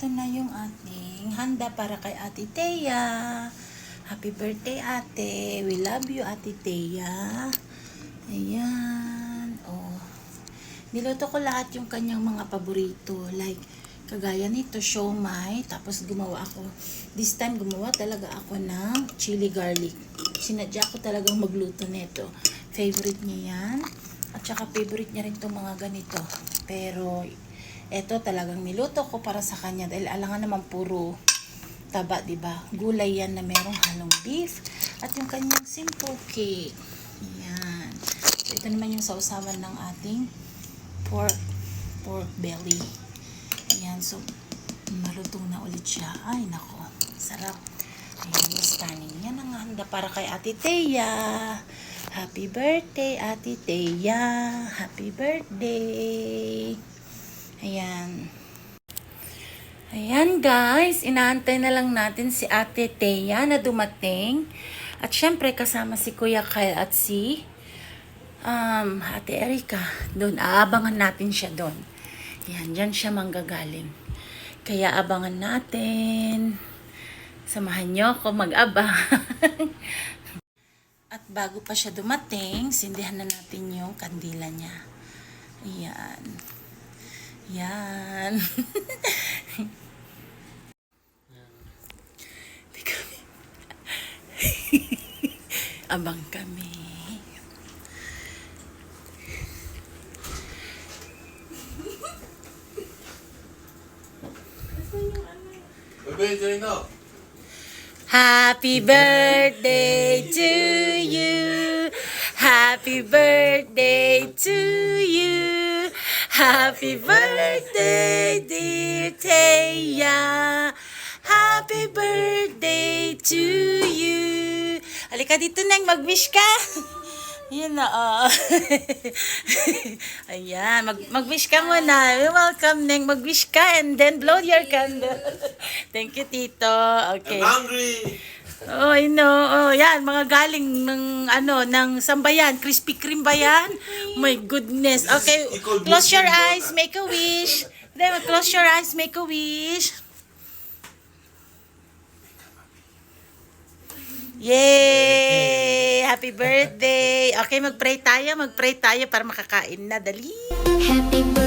ito na yung ating handa para kay Ate Thea. Happy birthday, ate. We love you, Ate Thea. Ayan. Oh. Niluto ko lahat yung kanyang mga paborito. Like, kagaya nito, siomay. Tapos gumawa ako. This time, gumawa talaga ako ng chili garlic. Sinadya ko talagang magluto nito. Favorite niya yan. At saka favorite niya rin itong mga ganito. Pero, eto talagang niluto ko para sa kanya. Dahil alangan naman puro taba, di ba? Gulay yan na merong halong beef. At yung kanyang simple cake. Ayan. So, ito naman yung sausawan ng ating pork pork belly. Ayan, so marutong na ulit siya. Ay, nako. Sarap. Ayan, stunning. Yan ang handa para kay Ate Thea. Happy birthday, Ate Thea. Happy birthday. Ayan. Ayan guys, inaantay na lang natin si Ate Thea na dumating. At syempre kasama si Kuya Kyle at si um, Ate Erika. Doon, aabangan natin siya doon. Yan, dyan siya manggagaling. Kaya abangan natin. Samahan niyo ako mag-abang. At bago pa siya dumating, sindihan na natin yung kandila niya. Ayan. Yan. Abang kami. Happy birthday to you. Happy birthday to you. Happy birthday, dear Taya. Happy birthday to you. Halika dito, Neng. Mag-wish ka. Yun na, oh. Ayan, mag mag-wish ka muna. Welcome, Neng. Mag-wish ka and then blow your candle. Thank you, Tito. Okay. I'm hungry. Oh, I know. Oh, yan, mga galing ng ano, ng sambayan, Krispy Kreme ba yan? My goodness. Okay, close your eyes, make a wish. Then, close your eyes, make a wish. Yay! Happy birthday! Okay, mag-pray tayo, mag-pray tayo para makakain na. Dali! Happy